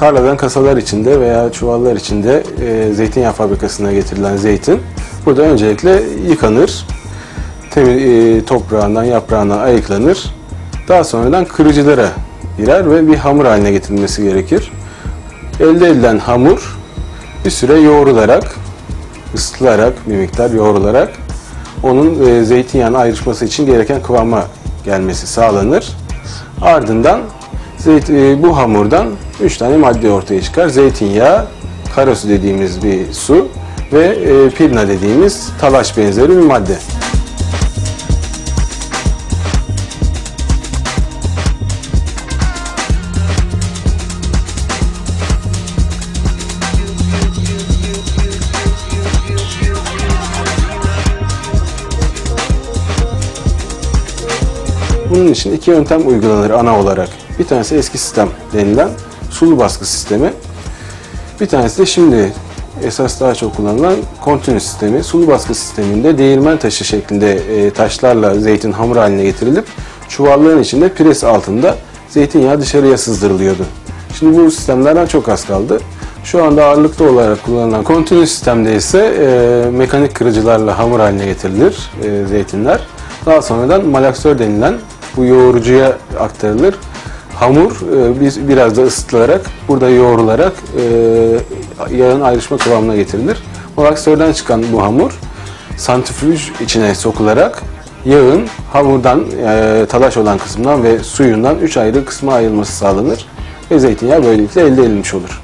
tarladan kasalar içinde veya çuvallar içinde e, zeytinyağı fabrikasına getirilen zeytin burada öncelikle yıkanır. Temiz, e, toprağından, yaprağından ayıklanır. Daha sonradan kırıcılara girer ve bir hamur haline getirilmesi gerekir. Elde edilen hamur bir süre yoğrularak, ısıtılarak, bir miktar yoğrularak onun e, zeytinyağının ayrışması için gereken kıvama gelmesi sağlanır. Ardından zeyt, e, bu hamurdan 3 tane madde ortaya çıkar. Zeytinyağı, karosu dediğimiz bir su ve e, pirna dediğimiz talaş benzeri bir madde. Bunun için iki yöntem uygulanır ana olarak. Bir tanesi eski sistem denilen sulu baskı sistemi. Bir tanesi de şimdi esas daha çok kullanılan kontinü sistemi. Sulu baskı sisteminde değirmen taşı şeklinde e, taşlarla zeytin hamur haline getirilip çuvalların içinde pres altında zeytinyağı dışarıya sızdırılıyordu. Şimdi bu sistemlerden çok az kaldı. Şu anda ağırlıklı olarak kullanılan kontinü sistemde ise e, mekanik kırıcılarla hamur haline getirilir e, zeytinler. Daha sonradan malaksör denilen bu yoğurucuya aktarılır. Hamur e, biz biraz da ısıtılarak, burada yoğrularak e, yağın ayrışma kıvamına getirilir. Malaksörden çıkan bu hamur santrifüj içine sokularak yağın hamurdan, e, talaş olan kısmından ve suyundan üç ayrı kısma ayrılması sağlanır ve zeytinyağı böylelikle elde edilmiş olur.